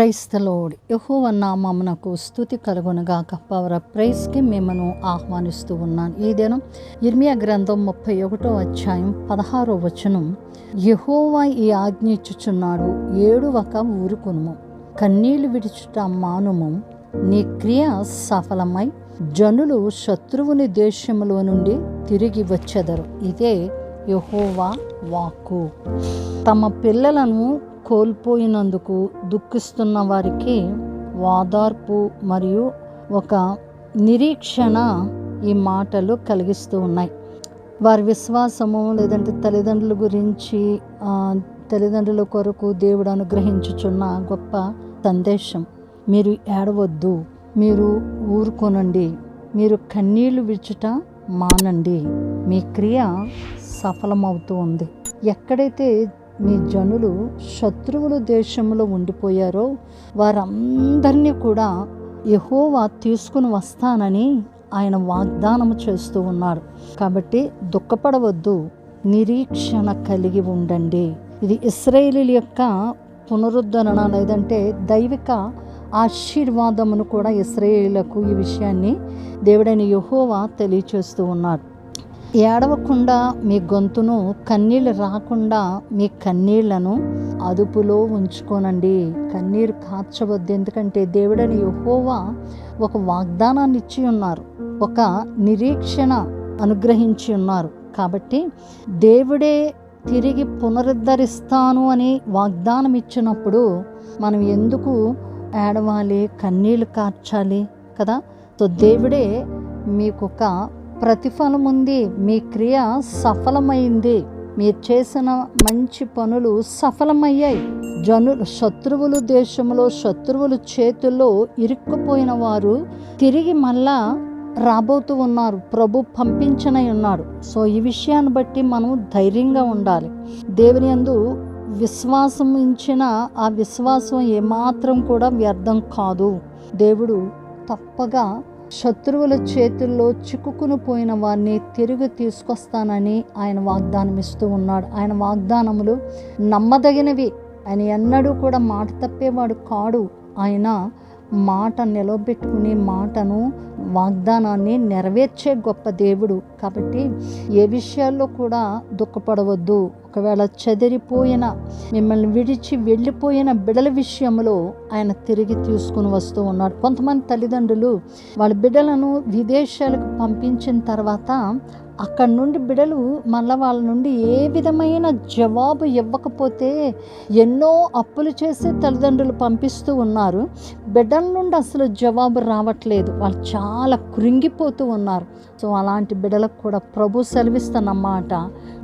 క్రైస్తలోడ్ యహోవ నామమునకు స్థుతి కలుగునుగాక. పవర్ ప్రైస్కి మిమ్మను ఆహ్వానిస్తూ ఉన్నాను ఈ దినం ఇర్మియా గ్రంథం ముప్పై ఒకటో అధ్యాయం పదహారో వచనం. యహోవా ఈ ఆజ్ఞించుచున్నాడు ఏడువక ఊరుకునుము. కన్నీళ్ళు విడిచుట మానుము. నీ క్రియ సఫలమై జనులు శత్రువుని దేశంలో నుండి తిరిగి వచ్చెదరు. ఇదే యహోవా వాక్కు. తమ పిల్లలను కోల్పోయినందుకు దుఃఖిస్తున్న వారికి వాదార్పు మరియు ఒక నిరీక్షణ ఈ మాటలు కలిగిస్తూ ఉన్నాయి. వారి విశ్వాసము లేదంటే తల్లిదండ్రుల గురించి తల్లిదండ్రుల కొరకు దేవుడు అనుగ్రహించుచున్న గొప్ప సందేశం. మీరు ఏడవద్దు మీరు ఊరుకొనండి మీరు కన్నీళ్ళు విచ్చుట మానండి. మీ క్రియ సఫలమవుతూ ఉంది. ఎక్కడైతే మీ జనులు శత్రువుల దేశంలో ఉండిపోయారో వారందరినీ కూడా యహోవా తీసుకుని వస్తానని ఆయన వాగ్దానం చేస్తూ ఉన్నాడు కాబట్టి దుఃఖపడవద్దు నిరీక్షణ కలిగి ఉండండి. ఇది ఇస్రాయేలీల యొక్క పునరుద్ధరణ లేదంటే దైవిక ఆశీర్వాదమును కూడా ఇస్రాయేలీలకు ఈ విషయాన్ని దేవుడైన యహోవా తెలియచేస్తూ ఉన్నాడు ఏడవకుండా మీ గొంతును కన్నీళ్ళు రాకుండా మీ కన్నీళ్ళను అదుపులో ఉంచుకోనండి. కన్నీరు కార్చవద్దు. ఎందుకంటే దేవుడని యహోవా ఒక వాగ్దానాన్ని ఇచ్చి ఉన్నారు. ఒక నిరీక్షణ అనుగ్రహించి ఉన్నారు. కాబట్టి దేవుడే తిరిగి పునరుద్ధరిస్తాను అని వాగ్దానం ఇచ్చినప్పుడు మనం ఎందుకు ఏడవాలి? కన్నీళ్ళు కార్చాలి కదా? సో దేవుడే మీకు ఒక ప్రతిఫలం ఉంది మీ క్రియ సఫలమైంది. మీరు చేసిన మంచి పనులు సఫలమయ్యాయి. జనులు శత్రువులు దేశంలో శత్రువుల చేతుల్లో ఇరుక్కుపోయిన వారు తిరిగి మళ్ళా రాబోతూ ఉన్నారు. ప్రభు పంపించనై ఉన్నాడు. సో ఈ విషయాన్ని బట్టి మనం ధైర్యంగా ఉండాలి. దేవుని యందు విశ్వాసం ఇచ్చిన ఆ విశ్వాసం ఏమాత్రం కూడా వ్యర్థం కాదు. దేవుడు తప్పగా శత్రువుల చేతుల్లో చిక్కుకుని పోయిన వారిని తిరిగి తీసుకొస్తానని ఆయన వాగ్దానం ఇస్తూ ఉన్నాడు. ఆయన వాగ్దానములు నమ్మదగినవి. ఆయన ఎన్నడూ కూడా మాట తప్పేవాడు కాడు. ఆయన మాట నిలబెట్టుకునే మాటను వాగ్దానాన్ని నెరవేర్చే గొప్ప దేవుడు. కాబట్టి ఏ విషయాల్లో కూడా దుఃఖపడవద్దు. ఒకవేళ చెదిరిపోయిన మిమ్మల్ని విడిచి వెళ్ళిపోయిన బిడల విషయంలో ఆయన తిరిగి తీసుకుని వస్తూ ఉన్నాడు. కొంతమంది తల్లిదండ్రులు వాళ్ళ బిడ్డలను విదేశాలకు పంపించిన తర్వాత అక్కడి నుండి బిడలు మళ్ళీ వాళ్ళ నుండి ఏ విధమైన జవాబు ఇవ్వకపోతే ఎన్నో అప్పులు చేసి తల్లిదండ్రులు పంపిస్తూ ఉన్నారు. బిడ్డల నుండి అసలు జవాబు రావట్లేదు. వాళ్ళు చాలా కృంగిపోతూ ఉన్నారు. సో అలాంటి బిడ్డలకు కూడా ప్రభు సెలవిస్తున్నమాట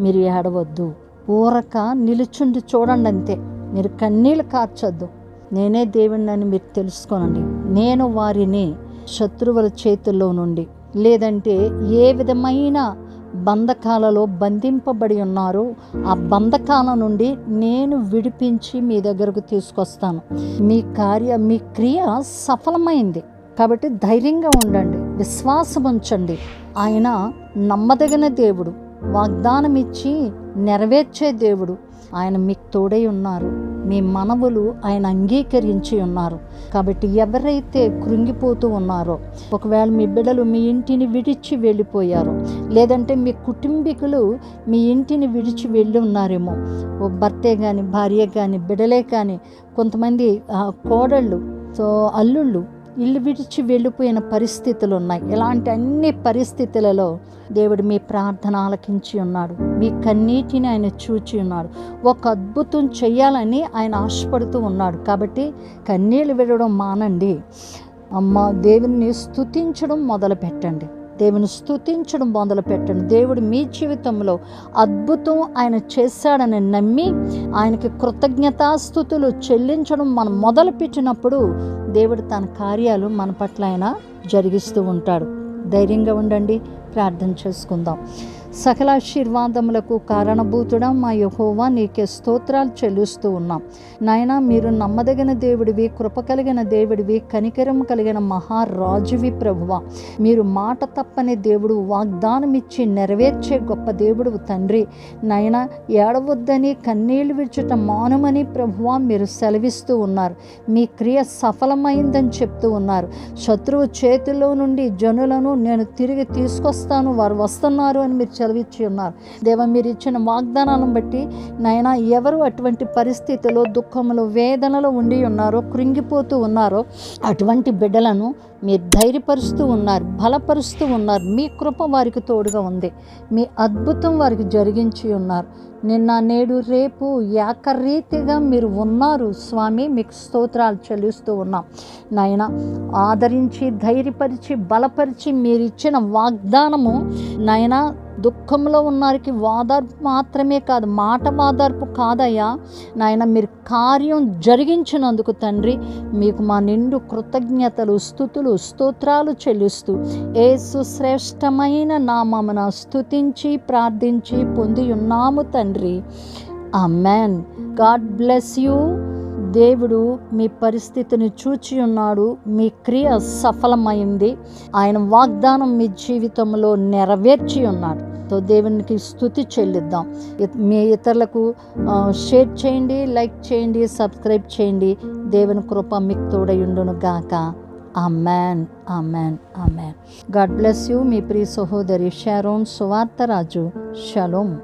మీరు ఏడవద్దు. ఊరక నిలుచుండి చూడండి అంతే. మీరు కన్నీళ్ళు కార్చొద్దు. నేనే దేవుణ్ణని మీరు తెలుసుకోనండి. నేను వారిని శత్రువుల చేతుల్లో నుండి లేదంటే ఏ విధమైన బంధకాలలో బంధింపబడి ఉన్నారో. ఆ బంధకాల నుండి నేను విడిపించి మీ దగ్గరకు తీసుకొస్తాను. మీ కార్య మీ క్రియ సఫలమైంది. కాబట్టి ధైర్యంగా ఉండండి. విశ్వాసం ఉంచండి. ఆయన నమ్మదగిన దేవుడు. వాగ్దానం ఇచ్చి నెరవేర్చే దేవుడు. ఆయన మీకు తోడై ఉన్నారు. మీ మనవులు ఆయన అంగీకరించి ఉన్నారు. కాబట్టి ఎవరైతే కృంగిపోతూ ఉన్నారో ఒకవేళ మీ బిడ్డలు మీ ఇంటిని విడిచి వెళ్ళిపోయారో లేదంటే మీ కుటుంబీకులు మీ ఇంటిని విడిచి వెళ్ళి ఉన్నారేమో ఓ భర్తే కానీ భార్య కానీ బిడ్డలే కానీ కొంతమంది కోడళ్ళు సో అల్లుళ్ళు ఇల్లు విడిచి వెళ్ళిపోయిన పరిస్థితులు ఉన్నాయి ఇలాంటి అన్ని పరిస్థితులలో దేవుడు మీ ప్రార్థన ఆలకించి ఉన్నాడు. మీ కన్నీటిని ఆయన చూచి ఉన్నాడు. ఒక అద్భుతం చేయాలని ఆయన ఆశపడుతూ ఉన్నాడు. కాబట్టి కన్నీళ్ళు విడడం మానండి. అమ్మ దేవుని స్థుతించడం మొదలు పెట్టండి దేవుని స్థుతించడం మొదలు పెట్టండి దేవుడు మీ జీవితంలో అద్భుతం ఆయన చేశాడని నమ్మి ఆయనకి కృతజ్ఞతాస్థుతులు చెల్లించడం మనం మొదలు పెట్టినప్పుడు దేవుడు తన కార్యాలు మన పట్ల ఆయన జరిగిస్తూ ఉంటాడు. ధైర్యంగా ఉండండి. ప్రార్థన చేసుకుందాం. సకల ఆశీర్వాదములకు కారణభూతుడా మా యహోవా నీకే స్తోత్రాలు చెల్లిస్తూ ఉన్నాం. నాయన మీరు నమ్మదగిన దేవుడివి కృప కలిగిన దేవుడివి కనికరం కలిగిన మహారాజువి ప్రభువ. మీరు మాట తప్పని దేవుడు వాగ్దానం ఇచ్చి నెరవేర్చే గొప్ప దేవుడు తండ్రి. నాయన ఏడవద్దని కన్నీళ్ళు విడుచుట మానమని ప్రభువ మీరు సెలవిస్తూ ఉన్నారు. మీ క్రియ సఫలమైందని చెప్తూ ఉన్నారు. శత్రువు చేతిలో నుండి జనులను నేను తిరిగి తీసుకొస్తాను వారు వస్తున్నారు అని మీరు సెలవిచ్చి ఉన్నారు. దేవ మీరు ఇచ్చిన వాగ్దానాలను బట్టి నాయన ఎవరు అటువంటి పరిస్థితిలో దుఃఖంలో వేదనలో ఉండి ఉన్నారో కృంగిపోతూ ఉన్నారో అటువంటి బిడ్డలను మీరు ధైర్యపరుస్తూ ఉన్నారు బలపరుస్తూ ఉన్నారు మీ కృప వారికి తోడుగా ఉంది మీ అద్భుతం వారికి జరిగించి ఉన్నారు. నిన్న నేడు రేపు ఏకరీతిగా మీరు ఉన్నారు. స్వామి మీకు స్తోత్రాలు చెల్లిస్తూ ఉన్నాం. నాయన ఆదరించి ధైర్యపరిచి బలపరిచి మీరు ఇచ్చిన వాగ్దానము నాయన దుఃఖంలో ఉన్నారికి వాదార్పు మాత్రమే కాదు మాట వాదార్పు కాదయ్యా. నాయన మీరు కార్యం జరిగించినందుకు తండ్రి మీకు మా నిండు కృతజ్ఞతలు స్థుతులు స్తోత్రాలు చెల్లిస్తూ ఏసు శ్రేష్టమైన నామమున స్థుతించి ప్రార్థించి పొంది ఉన్నాము తండ్రి. ఆ మ్యాన్ గాడ్ బ్లెస్ యూ. దేవుడు మీ పరిస్థితిని చూచి ఉన్నాడు మీ క్రియ సఫలమైంది. ఆయన వాగ్దానం మీ జీవితంలో నెరవేర్చి ఉన్నాడు. తో దేవునికి స్థుతి చెల్లిద్దాం. మీ ఇతరులకు షేర్ చేయండి లైక్ చేయండి సబ్స్క్రైబ్ చేయండి. దేవుని కృప మీకు తోడయుండును గాక. అమ్మాన్ అమ్మాన్ అమ్మాన్ గాడ్ బ్లెస్ యూ మీ ప్రియ సహోదరి షారోన్ సువార్తరాజు. షలోమ్